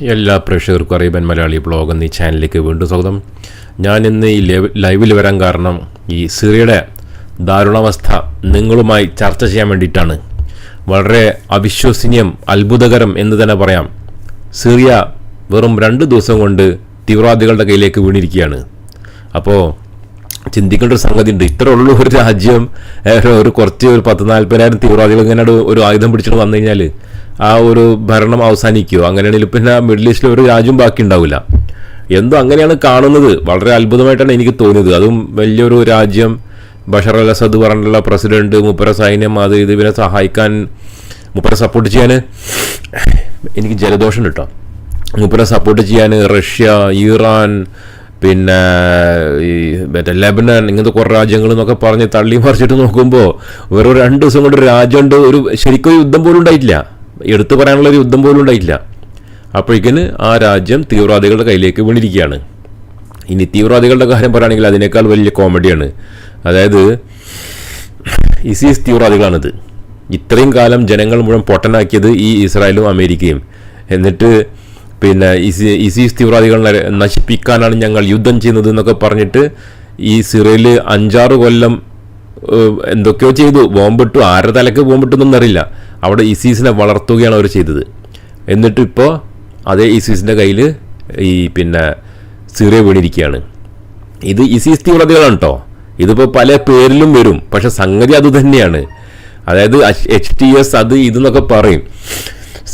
എല്ലാ പ്രേക്ഷകർക്കും അറിയാൻ മലയാളി ബ്ലോഗ് എന്നീ ചാനലിലേക്ക് വീണ്ടും സ്വാഗതം. ഞാൻ ഇന്ന് ഈ ലൈവ് ലൈവിൽ വരാൻ കാരണം ഈ സിറിയയുടെ ദാരുണാവസ്ഥ നിങ്ങളുമായി ചർച്ച ചെയ്യാൻ വേണ്ടിയിട്ടാണ്. വളരെ അവിശ്വസനീയം അത്ഭുതകരം എന്ന് തന്നെ പറയാം. സിറിയ വെറും രണ്ട് ദിവസം കൊണ്ട് തീവ്രവാദികളുടെ കയ്യിലേക്ക് വീണിരിക്കുകയാണ്. അപ്പോൾ ചിന്തിക്കേണ്ട ഒരു സംഗതി ഉണ്ട് ഇത്ര ഉള്ള ഒരു രാജ്യം ഒരു കുറച്ച് ഒരു പത്ത് നാൽപ്പതിനായിരം തീവ്രവാദികൾ ഇങ്ങനെ ഒരു ആയുധം പിടിച്ചിട്ട് വന്നു കഴിഞ്ഞാൽ ആ ഒരു ഭരണം അവസാനിക്കുകയോ അങ്ങനെയാണെങ്കിൽ പിന്നെ മിഡിൽ ഈസ്റ്റിൽ ഒരു രാജ്യം ബാക്കി ഉണ്ടാവില്ല. എന്തോ അങ്ങനെയാണ് കാണുന്നത്. വളരെ അത്ഭുതമായിട്ടാണ് എനിക്ക് തോന്നിയത്. അതും വലിയൊരു രാജ്യം ബഷർ അൽ അസദ് പറഞ്ഞിട്ടുള്ള പ്രസിഡന്റ് മുപ്പര സൈന്യം അത് ഇത് ഇവരെ സഹായിക്കാൻ മുപ്പര സപ്പോർട്ട് ചെയ്യാൻ എനിക്ക് ജലദോഷം കിട്ടാം മുപ്പര സപ്പോർട്ട് ചെയ്യാൻ റഷ്യ ഇറാൻ പിന്നെ ഈ മറ്റേ ലെബനൻ ഇങ്ങനത്തെ കുറേ രാജ്യങ്ങൾ എന്നൊക്കെ പറഞ്ഞ് തള്ളി മറിച്ചിട്ട് നോക്കുമ്പോൾ വെറും രണ്ട് ദിവസം കൊണ്ട് ഒരു രാജ്യമുണ്ട് ഒരു ശരിക്കും യുദ്ധം പോലും ഉണ്ടായിട്ടില്ല. എടുത്തു പറയാനുള്ള ഒരു യുദ്ധം പോലും ഉണ്ടായിട്ടില്ല. അപ്പോഴേക്കിന് ആ രാജ്യം തീവ്രവാദികളുടെ കയ്യിലേക്ക് വീണിരിക്കുകയാണ്. ഇനി തീവ്രവാദികളുടെ കാര്യം പറയുകയാണെങ്കിൽ അതിനേക്കാൾ വലിയ കോമഡിയാണ്. അതായത് ഇസീസ് തീവ്രവാദികളാണിത്. ഇത്രയും കാലം ജനങ്ങൾ മുഴുവൻ പൊട്ടനാക്കിയത് ഈ ഇസ്രായേലും അമേരിക്കയും. എന്നിട്ട് പിന്നെ ഇസി ഇസീസ് തീവ്രവാദികളെ നശിപ്പിക്കാനാണ് ഞങ്ങൾ യുദ്ധം ചെയ്യുന്നത് എന്നൊക്കെ പറഞ്ഞിട്ട് ഈ സിറയിൽ അഞ്ചാറ് കൊല്ലം എന്തൊക്കെയോ ചെയ്തു. ബോംബിട്ടു. ആരുടെ തലക്ക് ബോംബിട്ടു എന്നൊന്നും അറിയില്ല. അവിടെ ഇസീസിനെ വളർത്തുകയാണ് അവർ ചെയ്തത്. എന്നിട്ട് ഇപ്പോൾ അതേ ഇസീസിന്റെ കയ്യിൽ ഈ പിന്നെ സിറിയ വീണിരിക്കുകയാണ്. ഇത് ഇസീസ് തീവ്രതകളാണ് കേട്ടോ. ഇതിപ്പോൾ പല പേരിലും വരും. പക്ഷെ സംഗതി അതുതന്നെയാണ് അതായത് എച്ച് ടി എസ് അത് ഇതെന്നൊക്കെ പറയും.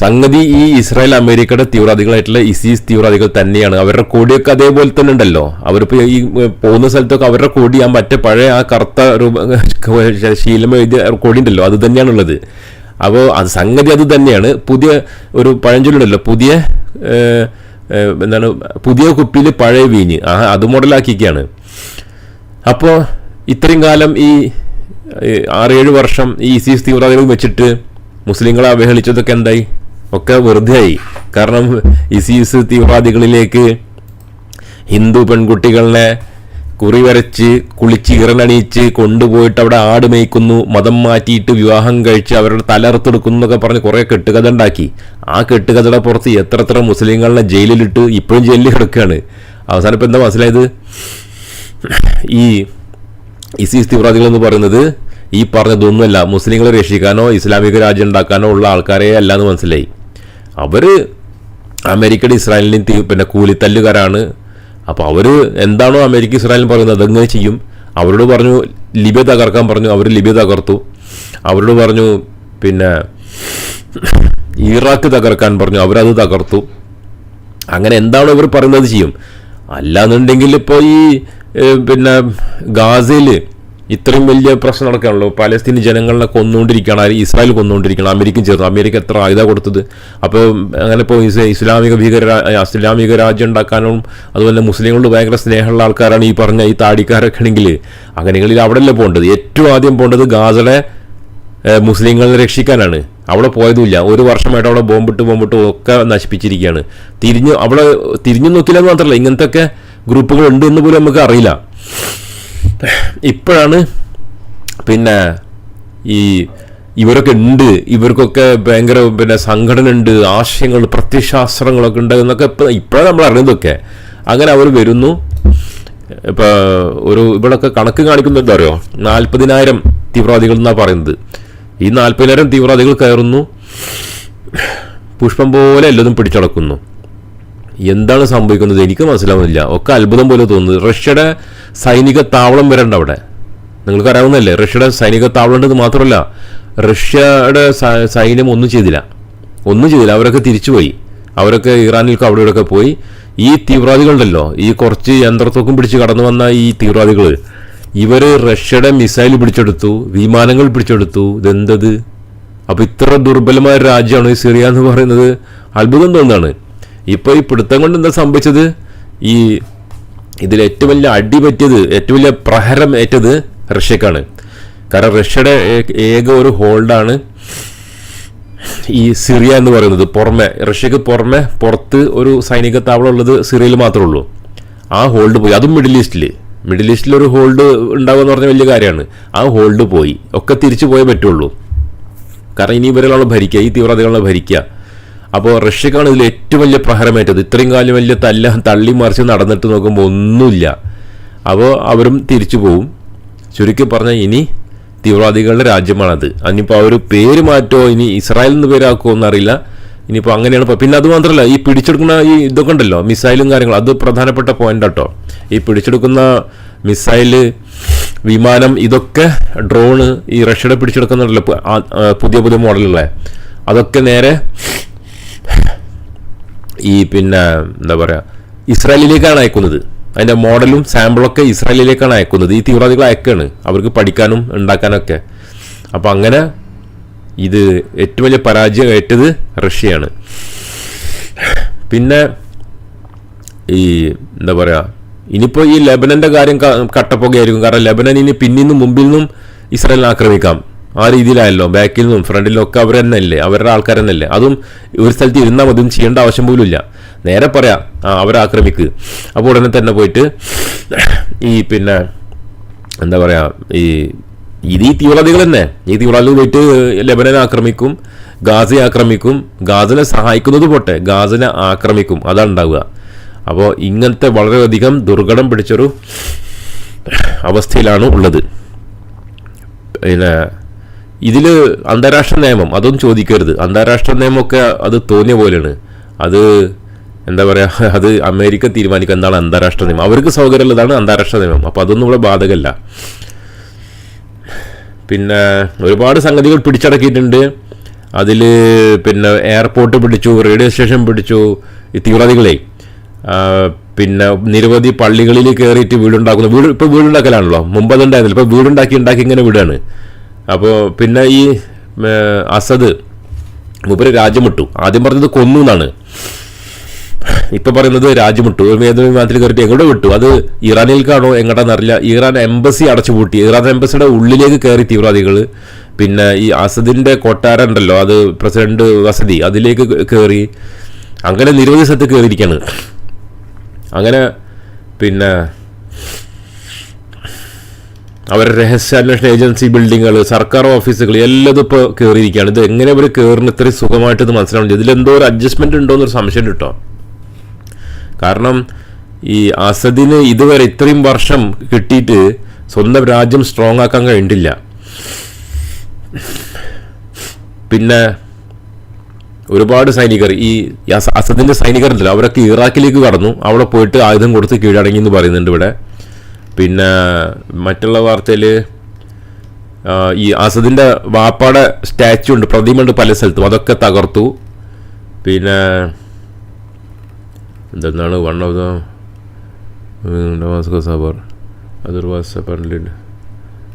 സംഗതി ഈ ഇസ്രായേൽ അമേരിക്കയുടെ തീവ്രവാദികളായിട്ടുള്ള ഇസീസ് തീവ്രവാദികൾ തന്നെയാണ്. അവരുടെ കൊടിയൊക്കെ അതേപോലെ തന്നെ ഉണ്ടല്ലോ. അവരിപ്പോൾ ഈ പോകുന്ന സ്ഥലത്തൊക്കെ അവരുടെ കൊടി ആ മറ്റേ പഴയ ആ കറുത്ത രൂപ ശീലം എഴുതിയ കൊടി ഉണ്ടല്ലോ അത് തന്നെയാണുള്ളത് അപ്പോൾ അത് സംഗതി അത് തന്നെയാണ്. പുതിയ ഒരു പഴഞ്ചൊല്ലുണ്ടല്ലോ പുതിയ എന്താണ് പുതിയ കുപ്പിയിൽ പഴയ വീഞ്ഞ് ആ അത് മോഡലാക്കിയൊക്കെയാണ് അപ്പോൾ ഇത്രയും കാലം ഈ ആറേഴ് വർഷം ഈ ഇസീസ് തീവ്രവാദികൾ വെച്ചിട്ട് മുസ്ലിങ്ങളെ അവഹേളിച്ചതൊക്കെ എന്തായി? ഒക്കെ വെറുതെ ആയി കാരണം ഇസീസ് തീവ്രവാദികളിലേക്ക് ഹിന്ദു പെൺകുട്ടികളെ കുറി വരച്ച് കുളിച്ച് ഇറനണിയിച്ച് കൊണ്ടുപോയിട്ട് അവിടെ ആട് മേയ്ക്കുന്നു മതം മാറ്റിയിട്ട് വിവാഹം കഴിച്ച് അവരുടെ തലർത്തെടുക്കുന്നു എന്നൊക്കെ പറഞ്ഞ് കുറേ കെട്ടുകഥ ഉണ്ടാക്കി. ആ കെട്ടുകഥയുടെ പുറത്ത് എത്ര എത്ര മുസ്ലിങ്ങളെ ജയിലിലിട്ട് ഇപ്പോഴും ജയിലിൽ കിടക്കുകയാണ്. അവസാനം ഇപ്പം എന്താ മനസ്സിലായത്? ഈ ഇസീസ് തീവ്രവാദികൾ എന്ന് പറയുന്നത് ഈ പറഞ്ഞതൊന്നുമല്ല. മുസ്ലിങ്ങളെ രക്ഷിക്കാനോ ഇസ്ലാമിക രാജ്യം ഉണ്ടാക്കാനോ ഉള്ള ആൾക്കാരെ അല്ല എന്ന് മനസ്സിലായി. അവർ അമേരിക്കയുടെ ഇസ്രായേലിനെയും തീ- പിന്നെ കൂലിത്തല്ലുകാരാണ്. അപ്പോൾ അവർ എന്താണോ അമേരിക്ക ഇസ്രായേലിന് പറയുന്നത് അതങ്ങനെ ചെയ്യും. അവരോട് പറഞ്ഞു ലിബിയ തകർക്കാൻ പറഞ്ഞു അവർ ലിബിയ തകർത്തു. അവരോട് പറഞ്ഞു പിന്നെ ഇറാഖ് തകർക്കാൻ പറഞ്ഞു അവരത് തകർത്തു. അങ്ങനെ എന്താണോ ഇവർ പറയുന്നത് ചെയ്യും. അല്ലാന്നുണ്ടെങ്കിൽ ഇപ്പോൾ ഈ പിന്നെ ഗാസയിൽ ഇത്രയും വലിയ പ്രശ്നം നടക്കാണല്ലോ പലസ്തീൻ ജനങ്ങളെ കൊന്നുകൊണ്ടിരിക്കുകയാണ് ഇസ്രായേൽ കൊന്നുകൊണ്ടിരിക്കുകയാണ് അമേരിക്ക ചേർന്നു. അമേരിക്ക എത്ര ആയുധ കൊടുത്തത്? അപ്പോൾ അങ്ങനെ ഇപ്പോൾ ഇസ് ഇസ്ലാമിക ഭീകര ഇസ്ലാമിക രാജ്യം ഉണ്ടാക്കാനും അതുപോലെ മുസ്ലിങ്ങളോട് ഭയങ്കര സ്നേഹമുള്ള ആൾക്കാരാണ് ഈ പറഞ്ഞ ഈ താടിക്കാരൊക്കെ ആണെങ്കിൽ. അങ്ങനെയെങ്കിൽ അവിടെയല്ലേ പോകേണ്ടത്? ഏറ്റവും ആദ്യം പോകേണ്ടത് ഗാസയുടെ മുസ്ലിങ്ങളെ രക്ഷിക്കാനാണ്. അവിടെ പോയതുമില്ല. ഒരു വർഷമായിട്ട് അവിടെ ബോംബിട്ട് ബോംബിട്ട് ഒക്കെ നശിപ്പിച്ചിരിക്കുകയാണ്. തിരിഞ്ഞ് അവിടെ തിരിഞ്ഞു നോക്കില്ല മാത്രമല്ല ഇങ്ങനത്തെ ഒക്കെ ഗ്രൂപ്പുകൾ ഉണ്ട് എന്ന് പോലും നമുക്ക് അറിയില്ല. ഇപ്പോഴാണ് പിന്നെ ഈ ഇവരൊക്കെ ഉണ്ട് ഇവർക്കൊക്കെ ഭയങ്കര പിന്നെ സംഘടന ഉണ്ട് ആശയങ്ങൾ പ്രത്യശാസ്ത്രങ്ങളൊക്കെ ഉണ്ട് എന്നൊക്കെ ഇപ്പം ഇപ്പോഴാണ് നമ്മൾ അറിയുന്നതൊക്കെ. അങ്ങനെ അവർ വരുന്നു. ഇപ്പോൾ ഒരു ഇവിടൊക്കെ കണക്ക് കാണിക്കുന്നത് എന്താ അറിയോ? നാൽപ്പതിനായിരം തീവ്രവാദികൾ എന്നാണ് പറയുന്നത്. ഈ നാൽപ്പതിനായിരം തീവ്രവാദികൾ കയറുന്നു. പുഷ്പം പോലെ എല്ലാതും പിടിച്ചടക്കുന്നു. എന്താണ് സംഭവിക്കുന്നത് എനിക്ക് മനസ്സിലാവുന്നില്ല. ഒക്കെ അത്ഭുതം പോലെ തോന്നുന്നത് റഷ്യയുടെ സൈനിക താവളം വരേണ്ട അവിടെ. നിങ്ങൾക്ക് അറിയാവുന്നതല്ലേ? റഷ്യയുടെ സൈനിക താവളം ഉണ്ടെന്ന് മാത്രമല്ല റഷ്യയുടെ സൈന്യം ഒന്നും ചെയ്തില്ല. ഒന്നും ചെയ്തില്ല. അവരൊക്കെ തിരിച്ചുപോയി. അവരൊക്കെ ഇറാനിലേക്ക് അവിടെ ഇവിടെയൊക്കെ പോയി. ഈ തീവ്രവാദികളുണ്ടല്ലോ ഈ കുറച്ച് യന്ത്രത്തൊക്കും പിടിച്ച് കടന്നു വന്ന ഈ തീവ്രവാദികൾ ഇവർ റഷ്യയുടെ മിസൈൽ പിടിച്ചെടുത്തു വിമാനങ്ങൾ പിടിച്ചെടുത്തു. ഇതെന്തത്? അപ്പോൾ ഇത്ര ദുർബലമായ രാജ്യമാണ് ഈ സിറിയ എന്ന് പറയുന്നത്. അത്ഭുതം തോന്നുന്നതാണ്. ഇപ്പൊ ഈ പിടുത്തം കൊണ്ട് എന്താ സംഭവിച്ചത്? ഈ ഇതിൽ ഏറ്റവും വലിയ അടി പറ്റിയത് ഏറ്റവും വലിയ പ്രഹരം ഏറ്റത് റഷ്യക്കാണ്. കാരണം റഷ്യയുടെ ഏക ഒരു ഹോൾഡാണ് ഈ സിറിയ എന്ന് പറയുന്നത്. പുറമെ റഷ്യക്ക് പുറമെ പുറത്ത് ഒരു സൈനിക താവളം ഉള്ളത് സിറിയയിൽ മാത്രമേ ഉള്ളൂ. ആ ഹോൾഡ് പോയി. അതും മിഡിൽ ഈസ്റ്റിൽ മിഡിൽ ഈസ്റ്റിൽ ഒരു ഹോൾഡ് ഉണ്ടാവുക എന്ന് പറഞ്ഞ വലിയ കാര്യമാണ്. ആ ഹോൾഡ് പോയി. ഒക്കെ തിരിച്ചു പോയേ പറ്റുള്ളൂ. കാരണം ഇനി ഇവരെല്ലാം ഭരിക്കുക ഈ തീവ്രവാദികളെ ഭരിക്കുക. അപ്പോൾ റഷ്യക്കാണ് ഇതിൽ ഏറ്റവും വലിയ പ്രഹരമേറ്റത്. ഇത്രയും കാലം വലിയ തല്ല തള്ളി മറിച്ച് നടന്നിട്ട് നോക്കുമ്പോൾ ഒന്നുമില്ല. അപ്പോൾ അവരും തിരിച്ചു പോവും. ചുരുക്കി പറഞ്ഞാൽ ഇനി തീവ്രവാദികളുടെ രാജ്യമാണത്. അതിനിപ്പോൾ അവർ പേര് മാറ്റോ ഇനി ഇസ്രായേൽ എന്ന് പേരാക്കുമോ എന്നറിയില്ല. ഇനിയിപ്പോൾ അങ്ങനെയാണ് പിന്നെ അത് മാത്രമല്ല ഈ പിടിച്ചെടുക്കുന്ന ഈ ഇതൊക്കെ ഉണ്ടല്ലോ മിസൈലും കാര്യങ്ങളും. അത് പ്രധാനപ്പെട്ട പോയിന്റ് കേട്ടോ ഈ പിടിച്ചെടുക്കുന്ന മിസൈൽ വിമാനം ഇതൊക്കെ ഡ്രോണ് ഈ റഷ്യയുടെ പിടിച്ചെടുക്കുന്നുണ്ടല്ലോ പുതിയ പുതിയ മോഡലുള്ള അതൊക്കെ നേരെ ഈ പിന്നെ എന്താ പറയുക ഇസ്രായേലിലേക്കാണ് അയക്കുന്നത്. അതിന്റെ മോഡലും സാമ്പിളൊക്കെ ഇസ്രായേലിലേക്കാണ് അയക്കുന്നത്. ഈ തീവ്രവാദികൾ അയക്കാണ്. അവർക്ക് പഠിക്കാനും ഉണ്ടാക്കാനൊക്കെ. അപ്പോൾ അങ്ങനെ ഇത് ഏറ്റവും വലിയ പരാജയം ഏറ്റത് റഷ്യയാണ്. പിന്നെ ഈ എന്താ പറയുക ഇനിയിപ്പോൾ ഈ ലെബനന്റെ കാര്യം കട്ടപ്പുകയായിരിക്കും. കാരണം ലെബനൻ ഇനി പിന്നിൽ നിന്നും മുമ്പിൽ നിന്നും ഇസ്രായേലിനെ ആക്രമിക്കാം. ആ രീതിയിലായല്ലോ. ബാക്കിൽ നിന്നും ഫ്രണ്ടിലും ഒക്കെ അവർ തന്നെ അല്ലേ അവരുടെ ആൾക്കാർ അതും ഒരു സ്ഥലത്ത് ഇരുന്നാൽ മതി ചെയ്യേണ്ട ആവശ്യം പോലും ഇല്ല നേരെ പറയാം ആ അവരെ ആക്രമിക്ക്. അപ്പോൾ ഉടനെ തന്നെ പോയിട്ട് ഈ പിന്നെ എന്താ പറയുക ഈ ഇത് ഈ തീവ്രവാദികൾ തന്നെ ഈ തീവ്രവാദികൾ പോയിട്ട് ലെബനനെ ആക്രമിക്കും ഗാസയെ ആക്രമിക്കും ഗാസിനെ സഹായിക്കുന്നത് പോട്ടെ ഗാസിനെ ആക്രമിക്കും. അതാണ് ഉണ്ടാവുക. അപ്പോൾ ഇങ്ങനത്തെ വളരെയധികം ദുർഘടം പിടിച്ചൊരു അവസ്ഥയിലാണ് ഉള്ളത്. പിന്നെ ഇതിൽ അന്താരാഷ്ട്ര നിയമം അതൊന്നും ചോദിക്കരുത്. അന്താരാഷ്ട്ര നിയമമൊക്കെ അത് തോന്നിയ പോലെയാണ്. അത് എന്താ പറയുക അത് അമേരിക്ക തീരുമാനിക്കുക എന്താണ് അന്താരാഷ്ട്ര നിയമം. അവർക്ക് സൗകര്യമുള്ളതാണ് അന്താരാഷ്ട്ര നിയമം. അപ്പോൾ അതൊന്നും ഇവിടെ ബാധകമല്ല. പിന്നെ ഒരുപാട് സംഗതികൾ പിടിച്ചടക്കിയിട്ടുണ്ട്. അതിൽ പിന്നെ എയർപോർട്ട് പിടിച്ചു റേഡിയോ സ്റ്റേഷൻ പിടിച്ചു ഈ തീവ്രവാദികളെ. പിന്നെ നിരവധി പള്ളികളിൽ കയറിയിട്ട് വീടുണ്ടാക്കുന്നു. വീട് ഇപ്പോൾ വീടുണ്ടാക്കലാണല്ലോ. മുമ്പ് അതുണ്ടായിരുന്നില്ല. ഇപ്പോൾ വീടുണ്ടാക്കി ഉണ്ടാക്കി ഇങ്ങനെ വിടുകയാണ്. അപ്പോൾ പിന്നെ ഈ അസദ് മൂപ്പര് രാജ്യം ആദ്യം പറഞ്ഞത് കൊന്നു എന്നാണ്. ഇപ്പൊ പറയുന്നത് രാജ്യം വിട്ടു വിമാനത്തിൽ കയറിയിട്ട് എങ്ങോട്ട് വിട്ടു? അത് ഇറാനിലേക്കാണോ എങ്ങോട്ടാന്ന് അറിയില്ല. ഇറാൻ എംബസി അടച്ചുപൂട്ടി ഇറാൻ എംബസിയുടെ ഉള്ളിലേക്ക് കയറി തീവ്രവാദികൾ പിന്നെ ഈ അസദിന്റെ കൊട്ടാരം ഉണ്ടല്ലോ അത് പ്രസിഡന്റ് വസതി അതിലേക്ക് കയറി. അങ്ങനെ നിരവധി സ്ഥലത്ത് കയറിയിരിക്കുകയാണ് അങ്ങനെ പിന്നെ അവരുടെ രഹസ്യാന്വേഷണ ഏജൻസി ബിൽഡിങ്ങുകൾ സർക്കാർ ഓഫീസുകൾ എല്ലാം ഇപ്പോൾ കയറിയിരിക്കുകയാണ് ഇത് എങ്ങനെ അവർ കയറുന്ന ഇത്രയും സുഖമായിട്ട് ഇത് മനസ്സിലാവുന്നത് ഇതിലെന്തോ ഒരു അഡ്ജസ്റ്റ്മെന്റ് ഉണ്ടോ എന്നൊരു സംശയം കേട്ടോ. കാരണം ഈ അസദിന് ഇതുവരെ ഇത്രയും വർഷം കിട്ടിയിട്ട് സ്വന്തം രാജ്യം സ്ട്രോങ് ആക്കാൻ കഴിഞ്ഞിട്ടില്ല. പിന്നെ ഒരുപാട് സൈനികർ ഈ അസദിന്റെ സൈനികർ ഉണ്ടല്ലോ അവരൊക്കെ ഇറാഖിലേക്ക് കടന്നു. അവിടെ പോയിട്ട് ആയുധം കൊടുത്ത് കീഴടങ്ങി എന്ന് പറയുന്നുണ്ട് ഇവിടെ. പിന്നെ മറ്റുള്ള വാർത്തയിൽ ഈ അസദിന്റെ വാപ്പാടെ സ്റ്റാച്ചു ഉണ്ട് പ്രതിമയുണ്ട് പല സ്ഥലത്തും അതൊക്കെ തകർത്തു. പിന്നെ എന്തെന്നാണ് വൺ ഓഫ് ദ സബർ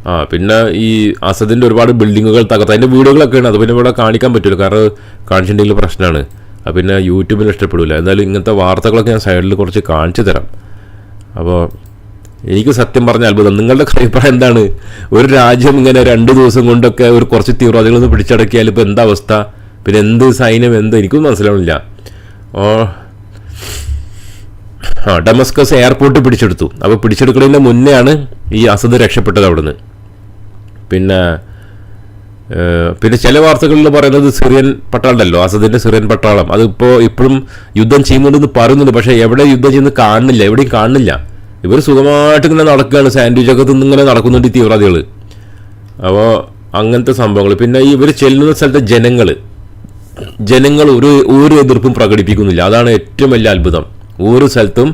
ആ പിന്നെ ഈ അസദിന്റെ ഒരുപാട് ബിൽഡിങ്ങുകൾ തകർത്ത് അതിന്റെ വീടുകളൊക്കെയാണ് അത് പിന്നെ ഇവിടെ കാണിക്കാൻ പറ്റില്ല കാരണം കാണിച്ചിട്ടുണ്ടെങ്കിൽ പ്രശ്നമാണ്. അത് പിന്നെ യൂട്യൂബിൽ ഇഷ്ടപ്പെടില്ല എന്തായാലും ഇങ്ങനത്തെ വാർത്തകളൊക്കെ ഞാൻ സൈഡിൽ കുറച്ച് കാണിച്ചു തരാം. അപ്പോൾ എനിക്ക് സത്യം പറഞ്ഞ അത്ഭുതം. നിങ്ങളുടെ അഭിപ്രായം എന്താണ്? ഒരു രാജ്യം ഇങ്ങനെ രണ്ട് ദിവസം കൊണ്ടൊക്കെ ഒരു കുറച്ച് തീവ്രവാദികളൊന്ന് പിടിച്ചടക്കിയാൽ ഇപ്പോൾ എന്താ അവസ്ഥ? പിന്നെ എന്ത് സൈന്യം എന്ത്? എനിക്കും മനസ്സിലാവുന്നില്ല ഓ ആ ഡമസ്കസ് എയർപോർട്ട് പിടിച്ചെടുത്തു. അപ്പോൾ പിടിച്ചെടുക്കുന്നതിന് മുന്നെയാണ് ഈ അസദ് രക്ഷപ്പെട്ടത് അവിടുന്ന്. പിന്നെ പിന്നെ ചില വാർത്തകളിൽ പറയുന്നത് സിറിയൻ പട്ടാളമല്ലോ അസദിന്റെ സിറിയൻ പട്ടാളം. അതിപ്പോൾ ഇപ്പോഴും യുദ്ധം ചെയ്യുന്നുണ്ടെന്ന് പറയുന്നുണ്ട് പക്ഷേ എവിടെ യുദ്ധം ചെയ്യുന്നത് കാണുന്നില്ല എവിടെയും കാണുന്നില്ല. ഇവർ സുഖമായിട്ട് ഇങ്ങനെ നടക്കുകയാണ് സാൻഡ്വിച്ച് ഒക്കെ ഇങ്ങനെ നടക്കുന്നുണ്ട് ഈ തീവ്രവാദികൾ അപ്പോൾ അങ്ങനത്തെ സംഭവങ്ങൾ പിന്നെ ഇവർ ചെല്ലുന്ന സ്ഥലത്തെ ജനങ്ങൾ ജനങ്ങൾ ഒരു ഒരു എതിർപ്പും പ്രകടിപ്പിക്കുന്നില്ല. അതാണ് ഏറ്റവും വലിയ അത്ഭുതം. ഓരോ സ്ഥലത്തും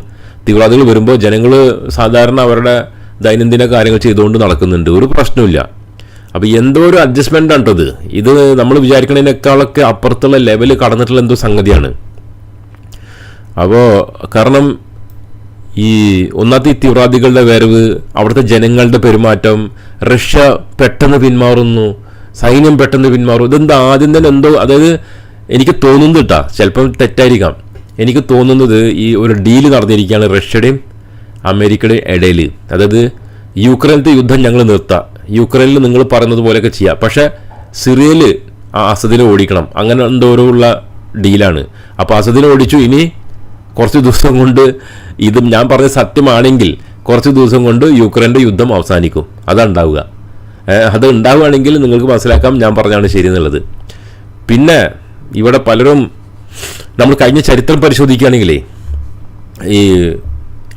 തീവ്രവാദികൾ വരുമ്പോൾ ജനങ്ങൾ സാധാരണ അവരുടെ ദൈനംദിന കാര്യങ്ങൾ ചെയ്തുകൊണ്ട് നടക്കുന്നുണ്ട്. ഒരു പ്രശ്നമില്ല അപ്പോൾ എന്തോ ഒരു അഡ്ജസ്റ്റ്മെന്റ് ആണ് ഇത് ഇത് നമ്മൾ വിചാരിക്കുന്നതിനേക്കാളൊക്കെ അപ്പുറത്തുള്ള ലെവൽ കടന്നിട്ടുള്ള എന്തോ സംഗതിയാണ്. അപ്പോൾ കാരണം ഈ ഒന്നാമത്തെ ഈ തീവ്രവാദികളുടെ വരവ് അവിടുത്തെ ജനങ്ങളുടെ പെരുമാറ്റം റഷ്യ പെട്ടെന്ന് പിന്മാറുന്നു സൈന്യം പെട്ടെന്ന് പിന്മാറും ഇതെന്താ ആദ്യം തന്നെ എന്തോ അതായത് എനിക്ക് തോന്നുന്നത് കേട്ടാ ചിലപ്പം തെറ്റായിരിക്കാം. എനിക്ക് തോന്നുന്നത് ഈ ഒരു ഡീൽ നടന്നിരിക്കുകയാണ് റഷ്യയുടെയും അമേരിക്കയുടെയും ഇടയിൽ. അതായത് യുക്രൈനത്തെ യുദ്ധം ഞങ്ങൾ നിർത്താം. യുക്രൈനിൽ നിങ്ങൾ പറയുന്നത് പോലെയൊക്കെ ചെയ്യാം. പക്ഷേ സിറിയയിൽ അസദിനെ ഓടിക്കണം. അങ്ങനെ എന്തോരോ ഉള്ള ഡീലാണ് അപ്പോൾ അസദിനെ ഓടിച്ചു ഇനി കുറച്ച് ദിവസം കൊണ്ട് ഇത് ഞാൻ പറഞ്ഞ സത്യമാണെങ്കിൽ കുറച്ച് ദിവസം കൊണ്ട് യുക്രൈന്റെ യുദ്ധം അവസാനിക്കും. അതാണ് ഉണ്ടാവുക. ഏഹ് അത് ഉണ്ടാവുകയാണെങ്കിൽ നിങ്ങൾക്ക് മനസ്സിലാക്കാം ഞാൻ പറഞ്ഞാണ് ശരി എന്നുള്ളത് പിന്നെ ഇവിടെ പലരും നമ്മൾ കഴിഞ്ഞ ചരിത്രം പരിശോധിക്കുകയാണെങ്കിലേ ഈ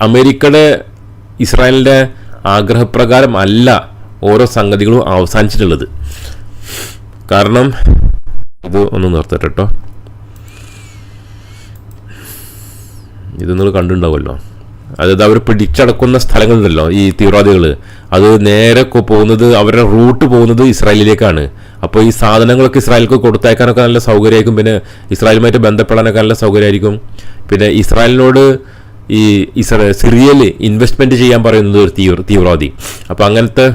അമേരിക്കയുടെ ഇസ്രായേലിന്റെ ആഗ്രഹപ്രകാരം അല്ല ഓരോ സംഗതികളും അവസാനിച്ചിട്ടുള്ളത്. കാരണം ഇത് ഒന്ന് നിർത്തട്ടെ കേട്ടോ ഇത് നിങ്ങൾ കണ്ടിട്ടുണ്ടാവുമല്ലോ. അതായത് അവർ പിടിച്ചടക്കുന്ന സ്ഥലങ്ങളുണ്ടല്ലോ ഈ തീവ്രവാദികൾ അത് നേരെ പോകുന്നത് അവരുടെ റൂട്ട് പോകുന്നത് ഇസ്രായേലിലേക്കാണ്. അപ്പോൾ ഈ സാധനങ്ങളൊക്കെ ഇസ്രായേലിക്ക് കൊടുത്തയക്കാനൊക്കെ നല്ല സൗകര്യമായിരിക്കും. പിന്നെ ഇസ്രായേലുമായിട്ട് ബന്ധപ്പെടാനൊക്കെ നല്ല സൗകര്യമായിരിക്കും. പിന്നെ ഇസ്രായേലിനോട് ഈ ഇസ്ര സിറിയയിൽ ഇൻവെസ്റ്റ്മെന്റ് ചെയ്യാൻ പറയുന്നത് ഒരു തീവ്ര തീവ്രവാദി. അപ്പോൾ അങ്ങനത്തെ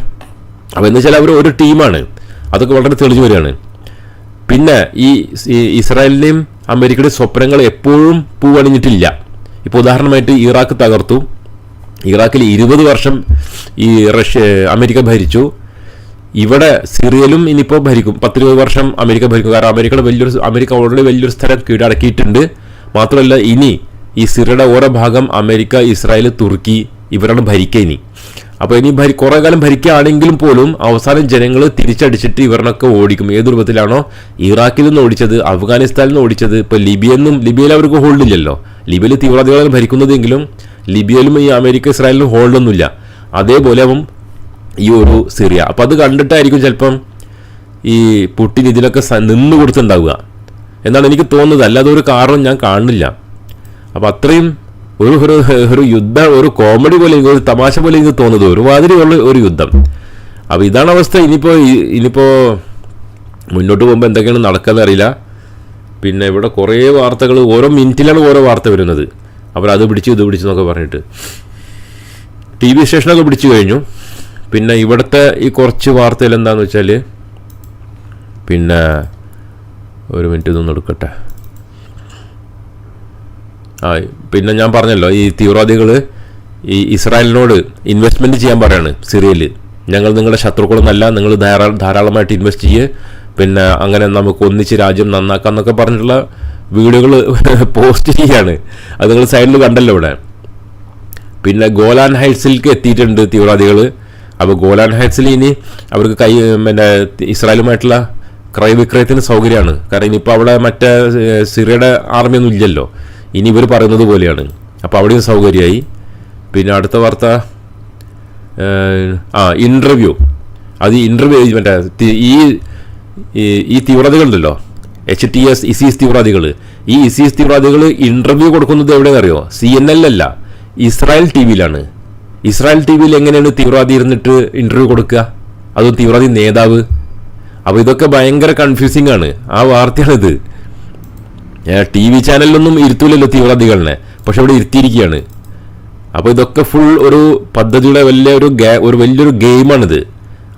അപ്പോൾ എന്ന് വെച്ചാൽ അവർ ഒരു ടീമാണ്. അതൊക്കെ വളരെ തെളിഞ്ഞു വരികയാണ്. പിന്നെ ഈ ഇസ്രായേലിനെയും അമേരിക്കയുടെ സ്വപ്നങ്ങൾ എപ്പോഴും പൂവണിഞ്ഞിട്ടില്ല. ഇപ്പോൾ ഉദാഹരണമായിട്ട് ഇറാഖ് തകർത്തു. ഇറാഖിൽ ഇരുപത് വർഷം ഈ റഷ്യ അമേരിക്ക ഭരിച്ചു. ഇവിടെ സിറിയയിലും ഇനിയിപ്പോൾ ഭരിക്കും. പത്തിരുപത് വർഷം അമേരിക്ക ഭരിക്കും. കാരണം അമേരിക്കയുടെ വലിയൊരു അമേരിക്ക ഓൾറെഡി വലിയൊരു സ്ഥലം കീഴടക്കിയിട്ടുണ്ട്. മാത്രമല്ല ഇനി ഈ സിറിയയുടെ ഓരോ ഭാഗം അമേരിക്ക ഇസ്രായേൽ തുർക്കി ഇവരാണ് ഭരിക്കുക ഇനി. അപ്പോൾ ഇനി ഭരി കുറേ കാലം ഭരിക്കുകയാണെങ്കിലും പോലും അവസാനം ജനങ്ങൾ തിരിച്ചടിച്ചിട്ട് ഇവരിനൊക്കെ ഓടിക്കും. ഏത് രൂപത്തിലാണോ? ഇറാഖിൽ നിന്ന് ഓടിച്ചത് അഫ്ഗാനിസ്ഥാനിൽ നിന്ന് ഓടിച്ചത്. ഇപ്പോൾ ലിബിയെന്നും ലിബിയയിൽ അവർക്ക് ഹോൾഡ് ഇല്ലല്ലോ. ലിബിയയിൽ തീവ്രവാദികളാണ് ഭരിക്കുന്നതെങ്കിലും ലിബിയയിലും ഈ അമേരിക്ക ഇസ്രായേലിലും ഹോൾഡൊന്നുമില്ല അതേപോലെ അവൻ ഈ ഒരു സിറിയ. അപ്പോൾ അത് കണ്ടിട്ടായിരിക്കും ചിലപ്പം ഈ പുട്ടിൻ ഇതിനൊക്കെ സ- നിന്ന് കൊടുത്തുണ്ടാവുക. എന്നാണ് എനിക്ക് തോന്നുന്നത്. അല്ലാതെ ഒരു കാരണം ഞാൻ കാണുന്നില്ല. അപ്പോൾ അത്രയും ഒരു ഒരു ഒരു യുദ്ധം ഒരു കോമഡി പോലെ ഒരു തമാശ പോലെ എനിക്ക് തോന്നുന്നത് ഒരുമാതിരിയുള്ള ഒരു യുദ്ധം. അപ്പോൾ ഇതാണ് അവസ്ഥ. ഇനിയിപ്പോൾ ഇനിയിപ്പോൾ മുന്നോട്ട് പോകുമ്പോൾ എന്തൊക്കെയാണ് നടക്കുക അറിയില്ല. പിന്നെ ഇവിടെ കുറേ വാർത്തകൾ ഓരോ മിനിറ്റിലാണ് ഓരോ വാർത്ത വരുന്നത്. അവർ അത് പിടിച്ചു ഇത് പിടിച്ചു എന്നൊക്കെ പറഞ്ഞിട്ട്. ടി വി സ്റ്റേഷനൊക്കെ പിടിച്ചു കഴിഞ്ഞു. പിന്നെ ഇവിടുത്തെ ഈ കുറച്ച് വാർത്തയിൽ എന്താണെന്ന് വെച്ചാൽ പിന്നെ ഒരു മിനിറ്റ് ഇതൊന്നും എടുക്കട്ടെ. പിന്നെ ഞാൻ പറഞ്ഞല്ലോ ഈ തീവ്രവാദികൾ ഈ ഇസ്രായേലിനോട് ഇൻവെസ്റ്റ്മെന്റ് ചെയ്യാൻ പറയാണ് സിറിയയിൽ ഞങ്ങൾ നിങ്ങളുടെ ശത്രുക്കളൊന്നല്ല നിങ്ങൾ ധാരാളം ധാരാളമായിട്ട് ഇൻവെസ്റ്റ് ചെയ്യേ. പിന്നെ അങ്ങനെ നമുക്ക് ഒന്നിച്ച് രാജ്യം നന്നാക്കാം എന്നൊക്കെ പറഞ്ഞിട്ടുള്ള വീഡിയോകൾ പോസ്റ്റ് ചെയ്യാണ്. അത് നിങ്ങൾ സൈഡിൽ കണ്ടല്ലോ ഇവിടെ. പിന്നെ ഗോലാൻ ഹൈറ്റ്സിലേക്ക് എത്തിയിട്ടുണ്ട് തീവ്രവാദികൾ അപ്പോൾ ഗോലാൻ ഹൈറ്റ്സിൽ ഇനി അവർക്ക് കൈ പിന്നെ ഇസ്രായേലുമായിട്ടുള്ള ക്രയവിക്രയത്തിന് സൗകര്യമാണ്. കാരണം ഇനിയിപ്പോൾ അവിടെ മറ്റേ സിറിയയുടെ ആർമിയൊന്നും ഇല്ലല്ലോ. ഇനി ഇവർ പറയുന്നത് പോലെയാണ്. അപ്പോൾ അവിടെയും സൗകര്യമായി. പിന്നെ അടുത്ത വാർത്ത ആ ഇന്റർവ്യൂ അത് ഇന്റർവ്യൂ മറ്റേ ഈ ഈ- തീവ്രതകളുണ്ടല്ലോ. എച്ച് ടി എസ് ഇസീസ് തീവ്രവാദികൾ ഈ ഇസീസ് തീവ്രവാദികൾ ഇന്റർവ്യൂ കൊടുക്കുന്നത് എവിടെയെന്ന് അറിയോ സി എൻ എൽ അല്ല. ഇസ്രായേൽ ടി വിയിലാണ് ഇസ്രായേൽ ടി വിയിൽ എങ്ങനെയാണ് തീവ്രവാദി ഇരുന്നിട്ട് ഇന്റർവ്യൂ കൊടുക്കുക? അതും തീവ്രവാദി നേതാവ്. അപ്പോൾ ഇതൊക്കെ ഭയങ്കര കൺഫ്യൂസിംഗ് ആണ്. ആ വാർത്തയാണിത്. ടി വി ചാനലിലൊന്നും ഇരുത്തൂലല്ലോ തീവ്രവാദികളെ പക്ഷെ ഇവിടെ ഇരുത്തിയിരിക്കുകയാണ്. അപ്പോൾ ഇതൊക്കെ ഫുൾ ഒരു പദ്ധതിയുടെ വലിയ ഒരു ഗേ ഒരു വലിയൊരു ഗെയിമാണിത്.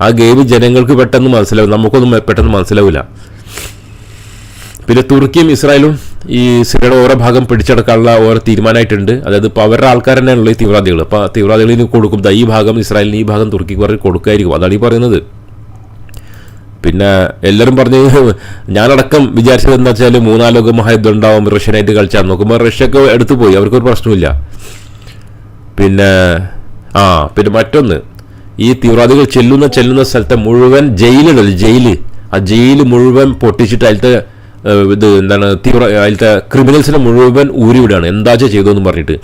ആ ഗെയിം ജനങ്ങൾക്ക് പെട്ടെന്ന് മനസ്സിലാവും. നമുക്കൊന്നും പെട്ടെന്ന് മനസ്സിലാവില്ല. പിന്നെ തുർക്കിയും ഇസ്രായേലും ഈ സിറിയയുടെ ഓരോ ഭാഗം പിടിച്ചെടുക്കാനുള്ള ഓരോ തീരുമാനമായിട്ടുണ്ട്. അതായത് ഇപ്പോൾ അവരുടെ ആൾക്കാർ തന്നെയാണല്ലോ ഈ തീവ്രവാദികൾ. അപ്പോൾ തീവ്രവാദികളിന് കൊടുക്കും. ദാ ഈ ഭാഗം ഇസ്രായേലിന് ഈ ഭാഗം തുർക്കിക്ക് പറഞ്ഞ് കൊടുക്കായിരിക്കും. അതാണ് ഈ പറയുന്നത്. പിന്നെ എല്ലാവരും പറഞ്ഞു ഞാനടക്കം വിചാരിച്ചത് എന്താ വെച്ചാൽ മൂന്നാലോക മഹായുദ്ധം ഉണ്ടാവും റഷ്യനായിട്ട് കളിച്ചാൽ നോക്കുമ്പോൾ റഷ്യക്ക് എടുത്തു പോയി അവർക്കൊരു പ്രശ്നമില്ല പിന്നെ ആ പിന്നെ മറ്റൊന്ന് ഈ തീവ്രവാദികൾ ചെല്ലുന്ന ചെല്ലുന്ന സ്ഥലത്തെ മുഴുവൻ ജയിലുണ്ടല്ലോ ജയിൽ. ആ ജയിൽ മുഴുവൻ പൊട്ടിച്ചിട്ട് അതിലത്തെ ഇത് എന്താണ് തീവ്ര അതിലത്തെ ക്രിമിനൽസിനെ മുഴുവൻ ഊരിവിടാണ് എന്താ ചെയ്തതെന്ന് പറഞ്ഞിട്ട്.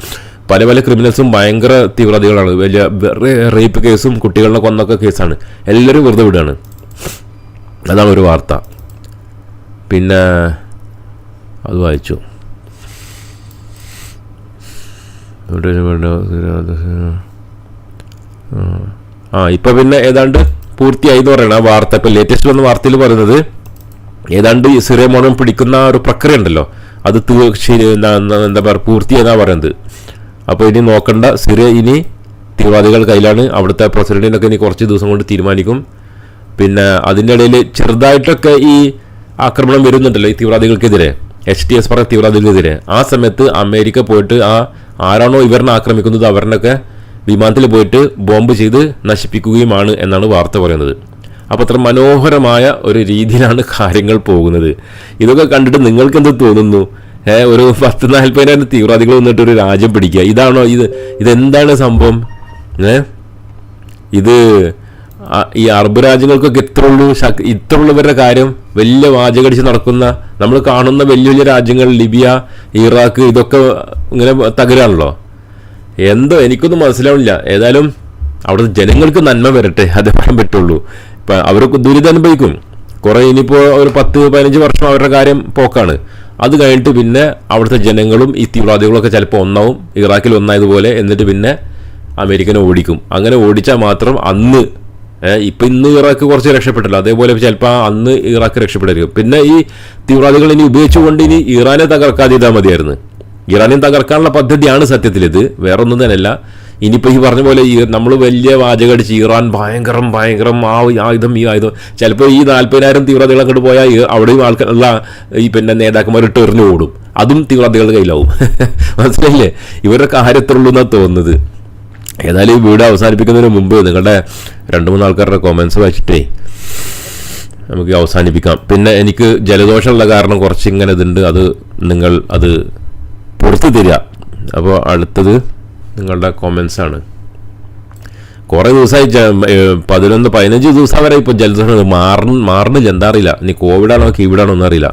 പല പല ക്രിമിനൽസും ഭയങ്കര തീവ്രവാദികളാണ്. വലിയ റേപ്പ് കേസും കുട്ടികളുടെ കൊന്നൊക്കെ കേസാണ്. എല്ലാവരും വെറുതെ വിടുകയാണ്. അതാണ് ഒരു വാർത്ത. പിന്നെ അത് വായിച്ചു. ആ ഇപ്പം പിന്നെ ഏതാണ്ട് പൂർത്തിയായി എന്ന് പറയണം ആ വാർത്ത. ഇപ്പം ലേറ്റസ്റ്റ് വന്ന വാർത്തയിൽ പറയുന്നത് ഏതാണ്ട് ഈ സിറിയ മോണം പിടിക്കുന്ന ഒരു പ്രക്രിയ ഉണ്ടല്ലോ. അത് എന്താ പറയുക പൂർത്തിയായെന്നാ പറയുന്നത്. അപ്പോൾ ഇനി നോക്കണ്ട സിറിയ ഇനി തീവ്രവാദികൾ കയ്യിലാണ്. അവിടുത്തെ പ്രസിഡന്റിനൊക്കെ ഇനി കുറച്ച് ദിവസം കൊണ്ട് തീരുമാനിക്കും. പിന്നെ അതിന്റെ ഇടയിൽ ചെറുതായിട്ടൊക്കെ ഈ ആക്രമണം വരുന്നുണ്ടല്ലോ ഈ തീവ്രവാദികൾക്കെതിരെ. എച്ച് ടി എസ് പറഞ്ഞ തീവ്രവാദികൾക്കെതിരെ. ആ സമയത്ത് അമേരിക്ക പോയിട്ട് ആ ആരാണോ ഇവരിനെ ആക്രമിക്കുന്നത് അവരിനൊക്കെ വിമാനത്തിൽ പോയിട്ട് ബോംബ് ചെയ്ത് നശിപ്പിക്കുകയുമാണ് എന്നാണ് വാർത്ത പറയുന്നത്. അപ്പോൾ അത്ര മനോഹരമായ ഒരു രീതിയിലാണ് കാര്യങ്ങൾ പോകുന്നത്. ഇതൊക്കെ കണ്ടിട്ട് നിങ്ങൾക്ക് എന്ത് തോന്നുന്നു? ഏഹ് ഒരു പത്ത് നാൽപ്പതിനായിരം തീവ്രവാദികൾ വന്നിട്ട് ഒരു രാജ്യം പിടിക്കുക. ഇതാണോ ഇത്? ഇതെന്താണ് സംഭവം? ഏ? ഇത് ഈ അറബ് രാജ്യങ്ങൾക്കൊക്കെ ഇത്ര ഉള്ളൂ ഇത്ര ഉള്ളവരുടെ കാര്യം വലിയ വാചകടിച്ച് നടക്കുന്ന നമ്മൾ കാണുന്ന വലിയ വലിയ രാജ്യങ്ങൾ ലിബിയ ഇറാഖ് ഇതൊക്കെ ഇങ്ങനെ തകരാണല്ലോ. എന്തോ എനിക്കൊന്നും മനസ്സിലാവില്ല ഏതായാലും അവിടുത്തെ ജനങ്ങൾക്ക് നന്മ വരട്ടെ അതേ പറയാൻ പറ്റുള്ളൂ. ഇപ്പം അവർക്ക് ദുരിതം അനുഭവിക്കും. കുറേ ഇനിയിപ്പോൾ ഒരു പത്ത് പതിനഞ്ച് വർഷം അവരുടെ കാര്യം പോക്കാണ്. അത് കഴിഞ്ഞിട്ട് പിന്നെ അവിടുത്തെ ജനങ്ങളും ഈ തീവ്രവാദികളൊക്കെ ചിലപ്പോൾ ഒന്നാവും ഇറാഖിൽ ഒന്നായതുപോലെ എന്നിട്ട് പിന്നെ അമേരിക്കനെ ഓടിക്കും. അങ്ങനെ ഓടിച്ചാൽ മാത്രം അന്ന് ഇപ്പം ഇന്ന് ഇറാഖ് കുറച്ച് രക്ഷപ്പെട്ടല്ലോ. അതേപോലെ ചിലപ്പോൾ അന്ന് ഇറാഖ് രക്ഷപ്പെട്ടായിരിക്കും പിന്നെ ഈ തീവ്രവാദികൾ ഇനി ഉപയോഗിച്ചുകൊണ്ട് ഇനി ഇറാനെ തകർക്കാതെ ചെയ്താൽ മതിയായിരുന്നു. ഇറാനെയും തകർക്കാനുള്ള പദ്ധതിയാണ് സത്യത്തിൽ ഇത് വേറെ ഒന്നും തന്നെയല്ല. ഇനിയിപ്പോൾ ഈ പറഞ്ഞ പോലെ ഈ നമ്മൾ വലിയ വാചകടിച്ച് ഇറാൻ ഭയങ്കരം ഭയങ്കരം ആ ആയുധം ഈ ആയുധം. ചിലപ്പോൾ ഈ നാൽപ്പതിനായിരം തീവ്രവാദികൾ അങ്ങോട്ട് പോയാൽ അവിടെയും ആൾക്കാരുള്ള ഈ പിന്നെ നേതാക്കന്മാർ ടെറിഞ്ഞ് ഓടും. അതും തീവ്രവാദികളുടെ കയ്യിലാവും. മനസ്സിലായില്ലേ? ഇവരുടെ കാര്യത്തിലുള്ളൂ എന്നാണ് തോന്നുന്നത്? ഏതായാലും ഈ വീഡിയോ അവസാനിപ്പിക്കുന്നതിന് മുമ്പ് നിങ്ങളുടെ രണ്ട് മൂന്ന് ആൾക്കാരുടെ കോമൻസ് വായിച്ചിട്ടേ നമുക്ക് അവസാനിപ്പിക്കാം. പിന്നെ എനിക്ക് ജലദോഷമുള്ള കാരണം കുറച്ച് ഇങ്ങനെ ഇതുണ്ട്. അത് നിങ്ങൾ അത് പുറത്തു തരിക. അപ്പോൾ അടുത്തത് നിങ്ങളുടെ കൊമൻസ് ആണ്. കുറേ ദിവസമായി പതിനൊന്ന് പതിനഞ്ച് ദിവസം വരെ ഇപ്പോൾ ജലദോഷം മാറ മാറണില്ല എന്താ അറിയില്ല. ഇനി കോവിഡാണോ കീവിഡാണോ ഒന്നും അറിയില്ല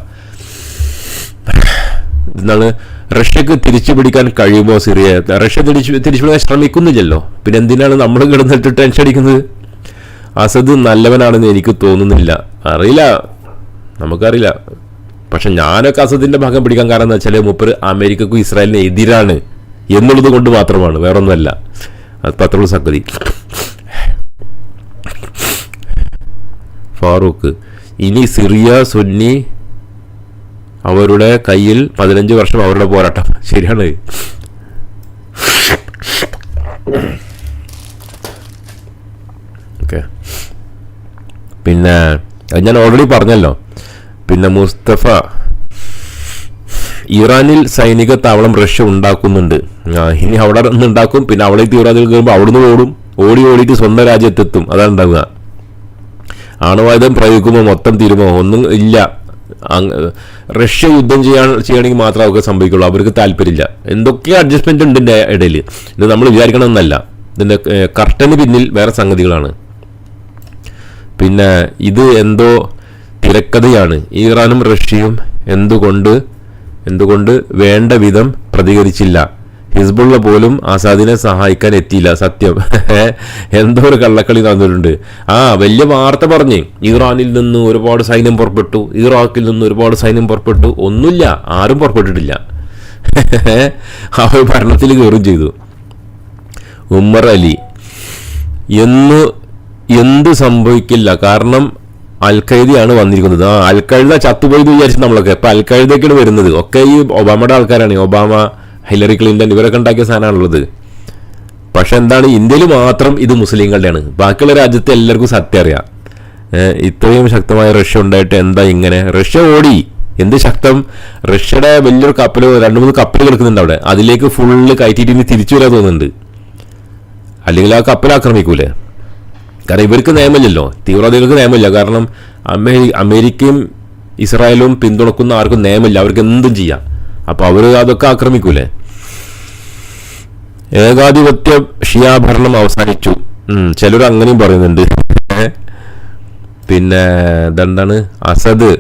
എന്താണ് റഷ്യക്ക് തിരിച്ചു പിടിക്കാൻ കഴിയുമോ സിറിയ? റഷ്യ തിരിച്ചു തിരിച്ചു പിടിക്കാൻ ശ്രമിക്കുന്നില്ലല്ലോ. പിന്നെ എന്തിനാണ് നമ്മൾ കിടന്നിട്ട് ടെൻഷൻ അടിക്കുന്നത്? അസദ് നല്ലവനാണെന്ന് എനിക്ക് തോന്നുന്നില്ല. അറിയില്ല. നമുക്കറിയില്ല. പക്ഷെ ഞാനൊക്കെ അസദിന്റെ ഭാഗം പിടിക്കാൻ കാരണം എന്ന് വെച്ചാൽ മുപ്പർ അമേരിക്കക്കും ഇസ്രായേലിന് എതിരാണ് എന്നുള്ളത് കൊണ്ട് മാത്രമാണ്. വേറൊന്നുമല്ല. അത് പത്രമുള്ള സംഗതി. ഫാറൂഖ് ഇനി സിറിയ സുന്നി അവരുടെ കയ്യിൽ പതിനഞ്ച് വർഷം അവരുടെ പോരാട്ടം. ശരിയാണ്. ഓക്കെ. പിന്നെ ഞാൻ ഓൾറെഡി പറഞ്ഞല്ലോ. പിന്നെ മുസ്തഫ ഇറാനിൽ സൈനിക താവളം റഷ്യ ഉണ്ടാക്കുന്നുണ്ട്. ഇനി അവിടെ ഉണ്ടാക്കും. പിന്നെ അവിടെ തീവ്രവാദികൾ കയറുമ്പോൾ അവിടുന്ന് ഓടും. ഓടി ഓടിയിട്ട് സ്വന്തം രാജ്യത്തെത്തും. അതാണ് ഉണ്ടാവുക. ആണവായുധം പ്രയോഗിക്കുമ്പോൾ മൊത്തം തീരുമോ ഒന്നും ഇല്ല. റഷ്യ യുദ്ധം ചെയ്യാൻ ചെയ്യണമെങ്കിൽ മാത്രമേ അവർക്ക് സംഭവിക്കുള്ളൂ. അവർക്ക് താല്പര്യമില്ല. എന്തൊക്കെ അഡ്ജസ്റ്റ്മെന്റ് ഉണ്ട് ഇതിന്റെ ഇടയിൽ ഇത് നമ്മൾ വിചാരിക്കണമെന്നല്ല. ഇതിന്റെ കർട്ടന് പിന്നിൽ വേറെ സംഗതികളാണ്. പിന്നെ ഇത് എന്തോ തിരക്കഥയാണ്. ഇറാനും റഷ്യയും എന്തുകൊണ്ട് എന്തുകൊണ്ട് വേണ്ട വിധം പ്രതികരിച്ചില്ല. ഹിസ്ബുള്ള പോലും ആസാദിനെ സഹായിക്കാൻ എത്തിയില്ല സത്യം. എന്തോ ഒരു കള്ളക്കളി നടന്നിട്ടുണ്ട്. ആ വലിയ വാർത്ത പറഞ്ഞ് ഇറാനിൽ നിന്ന് ഒരുപാട് സൈന്യം പുറപ്പെട്ടു ഇറാഖിൽ നിന്ന് ഒരുപാട് സൈന്യം പുറപ്പെട്ടു ഒന്നുമില്ല ആരും പുറപ്പെട്ടിട്ടില്ല. അവർ ഭരണത്തിൽ കയറും ചെയ്തു. ഉമ്മർ അലി എന്ന് എന്ത് സംഭവിക്കില്ല? കാരണം അൽഖൈദയാണ് വന്നിരിക്കുന്നത്. ആ അൽഖൈദ ചത്തുപോയി എന്ന് വിചാരിച്ചു നമ്മളൊക്കെ. ഇപ്പൊ അൽഖൈദക്കാണ് വരുന്നത്. ഒക്കെ ഈ ഒബാമയുടെ ആൾക്കാരാണ്. ഒബാമ ഹിലറി ക്ലിന്റൺ ഇവരൊക്കെ ഉണ്ടാക്കിയ സാധനമാണുള്ളത്. പക്ഷെ എന്താണ് ഇന്ത്യയിൽ മാത്രം ഇത് മുസ്ലിങ്ങളുടെയാണ്. ബാക്കിയുള്ള രാജ്യത്തെ എല്ലാവർക്കും സത്യം അറിയാം. ഇത്രയും ശക്തമായ റഷ്യ ഉണ്ടായിട്ട് എന്താ ഇങ്ങനെ? റഷ്യ ഓടി. എന്ത് ശക്തം? റഷ്യയുടെ വലിയൊരു കപ്പൽ രണ്ട് മൂന്ന് കപ്പൽ കിടക്കുന്നുണ്ട് അവിടെ. അതിലേക്ക് ഫുള്ള് കയറ്റിയിട്ട് ഇനി തിരിച്ചു വരാൻ തോന്നുന്നുണ്ട്. അല്ലെങ്കിൽ ആ കപ്പൽ ആക്രമിക്കൂലേ? കാരണം ഇവർക്ക് നിയമമില്ലല്ലോ. തീവ്രവാദികൾക്ക് നിയമമില്ല. കാരണം അമേ അമേരിക്കയും ഇസ്രായേലും പിന്തുണക്കുന്ന ആർക്കും നിയമമില്ല. അവർക്ക് എന്തും ചെയ്യാം. അപ്പൊ അവർ അതൊക്കെ ആക്രമിക്കൂലേ? ഏകാധിപത്യ ഷിയാഭരണം അവസാനിച്ചു. ചിലർ അങ്ങനെയും പറയുന്നുണ്ട്. പിന്നെ ഇതെന്താണ്? അസദ്.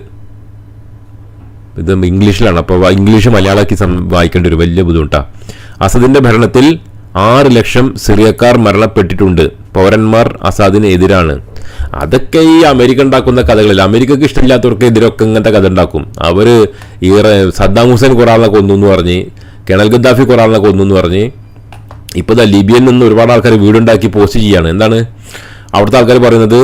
ഇത് ഇംഗ്ലീഷിലാണ്. അപ്പോൾ ഇംഗ്ലീഷ് മലയാളമാക്കി വായിക്കേണ്ട ഒരു വലിയ ബുദ്ധിമുട്ടാണ് അസദിന്റെ ഭരണത്തിൽ ആറ് ലക്ഷം സിറിയക്കാർ മരണപ്പെട്ടിട്ടുണ്ട്. പൗരന്മാർ അസാദിന് എതിരാണ് അതൊക്കെ ഈ അമേരിക്ക ഉണ്ടാക്കുന്ന കഥകളിൽ അമേരിക്കക്ക് ഇഷ്ടമില്ലാത്തവർക്ക് എതിരൊക്കെ ഇങ്ങനത്തെ കഥ ഉണ്ടാക്കും. അവർ ഈ സദ്ദാം ഹുസൈൻ കുറയാളെ കൊന്നു എന്ന് പറഞ്ഞ് കെണൽ ഗദ്ദാഫി കുറയാളെ കൊന്നു എന്ന് പറഞ്ഞ് ഇപ്പോൾ ദാ ലിബിയയിൽ നിന്ന് ഒരുപാട് ആൾക്കാർ വീടുണ്ടാക്കി പോസ്റ്റ് ചെയ്യാണ്. എന്താണ്? അവിടുത്തെ ആൾക്കാർ പറയുന്നത്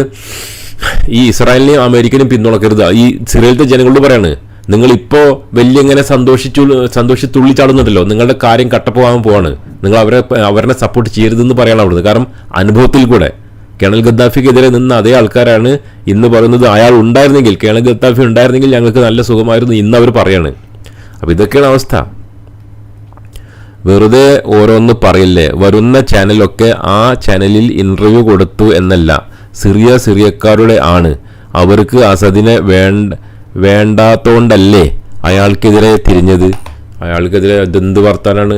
ഈ ഇസ്രായേലിനെയും അമേരിക്കനെയും പിന്തുണക്കരുത്. ഈ സിറിയലത്തെ ജനങ്ങളോട് പറയാണ് നിങ്ങളിപ്പോൾ വലിയ ഇങ്ങനെ സന്തോഷിച്ചു സന്തോഷി തുള്ളിച്ചാടുന്നുണ്ടല്ലോ നിങ്ങളുടെ കാര്യം കട്ടപ്പോകാൻ പോവാണ്. നിങ്ങൾ അവരെ അവരെ സപ്പോർട്ട് ചെയ്യരുതെന്ന് പറയണം അവിടുന്ന്. കാരണം അനുഭവത്തിൽ കൂടെ കേണൽ ഗദ്ദാഫിക്കെതിരെ നിന്ന അതേ ആൾക്കാരാണ് ഇന്ന് പറയുന്നത്. അയാൾ ഉണ്ടായിരുന്നെങ്കിൽ കേണൽ ഗദ്ദാഫി ഉണ്ടായിരുന്നെങ്കിൽ ഞങ്ങൾക്ക് നല്ല സുഖമായിരുന്നു ഇന്ന് അവർ പറയാണ്. അപ്പോൾ ഇതൊക്കെയാണ് അവസ്ഥ. വെറുതെ ഓരോന്ന് പറയില്ലേ? വരുന്ന ചാനലൊക്കെ ആ ചാനലിൽ ഇന്റർവ്യൂ കൊടുത്തു എന്നല്ല സിറിയ സിറിയക്കാരുടെ ആണ്. അവർക്ക് അസദിനെ വേണ്ട വേണ്ടാത്തോണ്ടല്ലേ അയാൾക്കെതിരെ തിരിഞ്ഞത്? അയാൾക്കെതിരെ ഇതെന്ത് വർത്താനാണ്?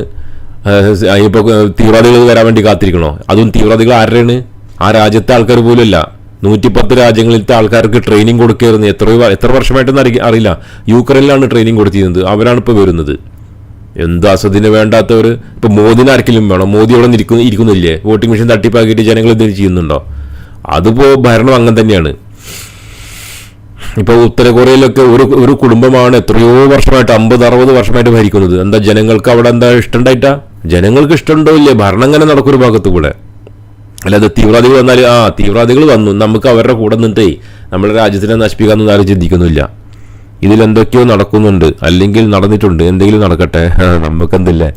ഇപ്പോൾ തീവ്രവാദികൾ വരാൻ വേണ്ടി കാത്തിരിക്കണോ? അതും തീവ്രവാദികൾ ആരുടെയാണ് ആ രാജ്യത്തെ ആൾക്കാർ പോലുമില്ല. നൂറ്റിപ്പത്ത് രാജ്യങ്ങളിലത്തെ ആൾക്കാർക്ക് ട്രെയിനിങ് കൊടുക്കുകയായിരുന്നു എത്രയോ എത്ര വർഷമായിട്ടൊന്നും അറിയ അറിയില്ല. യുക്രൈനിലാണ് ട്രെയിനിങ് കൊടുത്തിരുന്നത്. അവരാണ് ഇപ്പോൾ വരുന്നത്. എന്ത് അസദിന് വേണ്ടാത്തവർ ഇപ്പോൾ മോദിനെ ആർക്കെങ്കിലും വേണം? മോദി അവിടെ നിൽക്കുന്ന ഇരിക്കുന്നില്ലേ? വോട്ടിംഗ് മെഷീൻ തട്ടിപ്പാക്കിയിട്ട് ജനങ്ങൾ എന്തെങ്കിലും ചെയ്യുന്നുണ്ടോ? അതിപ്പോൾ ഭരണം അങ്ങനെ തന്നെയാണ്. ഇപ്പോൾ ഉത്തര കൊറിയയിലൊക്കെ ഒരു ഒരു കുടുംബമാണ് എത്രയോ വർഷമായിട്ട് അമ്പത് അറുപത് വർഷമായിട്ട് ഭരിക്കുന്നത്. എന്താ ജനങ്ങൾക്ക് അവിടെ എന്താ ഇഷ്ടമുണ്ടായിട്ടാ ജനങ്ങൾക്ക് ഇഷ്ടമുണ്ടോ ഇല്ലേ? ഭരണം അങ്ങനെ നടക്കൊരു ഭാഗത്ത് കൂടെ. അല്ലാതെ തീവ്രവാദികൾ വന്നാൽ ആ തീവ്രവാദികൾ വന്നു. നമുക്ക് അവരുടെ കൂടെ നിന്നിട്ടേ നമ്മുടെ രാജ്യത്തിനെ നശിപ്പിക്കാമെന്ന് ആരും ചിന്തിക്കുന്നില്ല. ഇതിലെന്തൊക്കെയോ നടക്കുന്നുണ്ട്. അല്ലെങ്കിൽ നടന്നിട്ടുണ്ട്. എന്തെങ്കിലും നടക്കട്ടെ. നമുക്കെന്തില്ലേ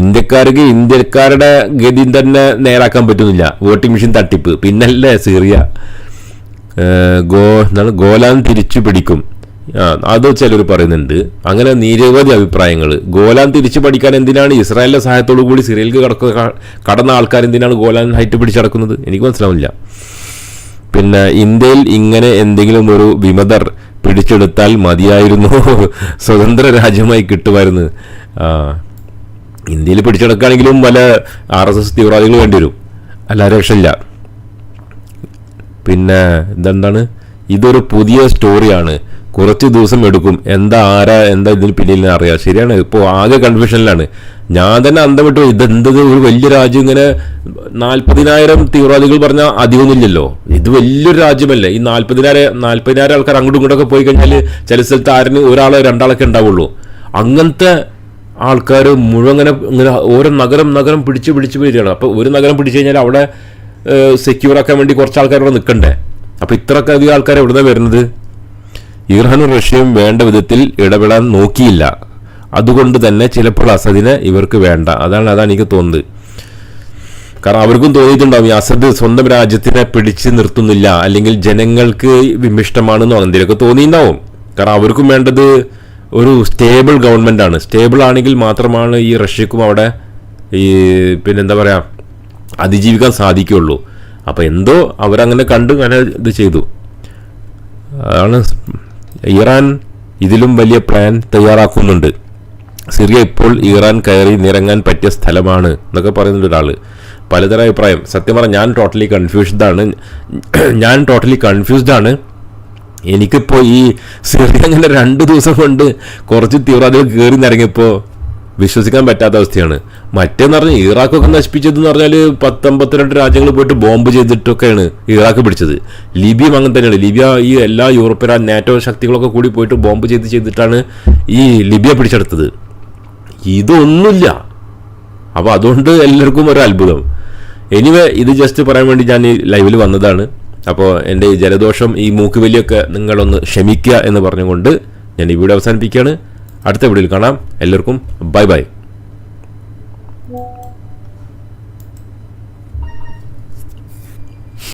ഇന്ത്യക്കാർക്ക് ഇന്ത്യക്കാരുടെ ഗതി തന്നെ നേരാക്കാൻ പറ്റുന്നില്ല. വോട്ടിംഗ് മെഷീൻ തട്ടിപ്പ്. പിന്നല്ലേ സിറിയ. ഗോ എന്താണ്? ഗോലാൻ തിരിച്ചു പിടിക്കും അത് ചിലർ പറയുന്നുണ്ട്. അങ്ങനെ നിരവധി അഭിപ്രായങ്ങൾ ഗോലാൻ തിരിച്ചു പഠിക്കാൻ എന്തിനാണ്? ഇസ്രായേലിന്റെ സഹായത്തോടു കൂടി സിറിയയിലേക്ക് കടക്ക കടന്ന ആൾക്കാർ എന്തിനാണ് ഗോലാൻ ഹൈറ്റ് പിടിച്ചടക്കുന്നത് എനിക്ക് മനസ്സിലാവില്ല പിന്നെ ഇന്ത്യയിൽ ഇങ്ങനെ എന്തെങ്കിലും ഒരു വിമതർ പിടിച്ചെടുത്താൽ മതിയായിരുന്നു. സ്വതന്ത്ര രാജ്യമായി കിട്ടുമായിരുന്നു. ഇന്ത്യയിൽ പിടിച്ചെടുക്കുകയാണെങ്കിലും പല ആർ എസ് എസ് തീവ്രവാദികൾ വേണ്ടി വരും. അല്ല രക്ഷയില്ല. പിന്നെ ഇതെന്താണ്? ഇതൊരു പുതിയ സ്റ്റോറിയാണ്. കുറച്ച് ദിവസം എടുക്കും. എന്താ ആരാ എന്താ ഇതിന് പിന്നിൽ അറിയാം. ശരിയാണ്. ഇപ്പോൾ ആകെ കൺഫ്യൂഷനിലാണ്. ഞാൻ തന്നെ അന്തം വിട്ടു ഇതെന്തത് ഒരു വലിയ രാജ്യം ഇങ്ങനെ നാൽപ്പതിനായിരം തീവ്രവാദികൾ പറഞ്ഞാൽ അധികമൊന്നുമില്ലല്ലോ. ഇത് വലിയൊരു രാജ്യമല്ലേ. ഈ നാൽപ്പതിനായിരം നാൽപ്പതിനായിരം ആൾക്കാർ അങ്ങോട്ടും ഇങ്ങോട്ടൊക്കെ പോയി കഴിഞ്ഞാൽ ചില സ്ഥലത്ത് ആരിന് ഒരാളോ രണ്ടാളൊക്കെ ഉണ്ടാവുള്ളൂ. അങ്ങനത്തെ ആൾക്കാർ മുഴുവൻ ഇങ്ങനെ ഇങ്ങനെ ഓരോ നഗരം നഗരം പിടിച്ച് പിടിച്ച് വരികയാണ്. അപ്പോൾ ഒരു നഗരം പിടിച്ചു കഴിഞ്ഞാൽ അവിടെ സെക്യൂർ ആക്കാൻ വേണ്ടി കുറച്ച് ആൾക്കാർ അവിടെ നിൽക്കണ്ടേ അപ്പോൾ ഇത്രയൊക്കെ അധികം ആൾക്കാർ എവിടുന്ന വരുന്നത്? ഇറാനും റഷ്യയും വേണ്ട വിധത്തിൽ ഇടപെടാൻ നോക്കിയില്ല. അതുകൊണ്ട് തന്നെ ചിലപ്പോൾ അസദിനെ ഇവർക്ക് വേണ്ട. അതാണ് അതാണ് എനിക്ക് തോന്നുന്നത്. കാരണം അവർക്കും തോന്നിയിട്ടുണ്ടാവും ഈ അസദ് സ്വന്തം രാജ്യത്തിനെ പിടിച്ച് നിർത്തുന്നില്ല അല്ലെങ്കിൽ ജനങ്ങൾക്ക് വിമിഷ്ടമാണെന്നോ എന്തെങ്കിലുമൊക്കെ തോന്നിയിട്ടുണ്ടാവും. കാരണം അവർക്കും വേണ്ടത് ഒരു സ്റ്റേബിൾ ഗവൺമെന്റ് ആണ്. സ്റ്റേബിൾ ആണെങ്കിൽ മാത്രമാണ് ഈ റഷ്യക്കും അവിടെ ഈ പിന്നെന്താ പറയാ അതിജീവിക്കാൻ സാധിക്കുകയുള്ളൂ. അപ്പോൾ എന്തോ അവരങ്ങനെ കണ്ടു അങ്ങനെ ഇത് ചെയ്തു. അതാണ് ഇറാൻ ഇതിലും വലിയ പ്ലാൻ തയ്യാറാക്കുന്നുണ്ട്. സിറിയ ഇപ്പോൾ ഇറാൻ കയറി നിറങ്ങാൻ പറ്റിയ സ്ഥലമാണ് എന്നൊക്കെ പറയുന്നുണ്ട് ഒരാൾ പലതരം അഭിപ്രായം. സത്യം പറഞ്ഞാൽ ഞാൻ ടോട്ടലി ആണ്. ഞാൻ ടോട്ടലി കൺഫ്യൂസ്ഡ് ആണ്. എനിക്കിപ്പോൾ ഈ സിറിയ അങ്ങനെ രണ്ട് ദിവസം കൊണ്ട് കുറച്ച് തീവ്രവാദികൾ കയറി നിറങ്ങിയപ്പോൾ വിശ്വസിക്കാൻ പറ്റാത്ത അവസ്ഥയാണ്. മറ്റേന്ന് പറഞ്ഞാൽ ഇറാഖൊക്കെ നശിപ്പിച്ചതെന്ന് പറഞ്ഞാൽ പത്തൊമ്പത്തിരണ്ട് രാജ്യങ്ങൾ പോയിട്ട് ബോംബ് ചെയ്തിട്ടൊക്കെയാണ് ഇറാഖ് പിടിച്ചത്. ലിബിയും അങ്ങനെ തന്നെയാണ്. ലിബിയ ഈ എല്ലാ യൂറോപ്യൻ നാറ്റോ ശക്തികളൊക്കെ കൂടി പോയിട്ട് ബോംബ് ചെയ്ത് ചെയ്തിട്ടാണ് ഈ ലിബിയ പിടിച്ചെടുത്തത്. ഇതൊന്നുമില്ല. അപ്പോൾ അതുകൊണ്ട് എല്ലാവർക്കും ഒരു അത്ഭുതം. എനിവേ ഇത് ജസ്റ്റ് പറയാൻ വേണ്ടി ഞാൻ ഈ ലൈവിൽ വന്നതാണ്. അപ്പോൾ എന്റെ ഈ ജലദോഷം ഈ മൂക്കുവലിയൊക്കെ നിങ്ങളൊന്ന് ക്ഷമിക്കുക എന്ന് പറഞ്ഞുകൊണ്ട് ഞാൻ ഈ വീഡിയോ അവസാനിപ്പിക്കുകയാണ്. അടുത്ത വീഡിയോയിൽ കാണാം. എല്ലാവർക്കും ബൈ ബൈ.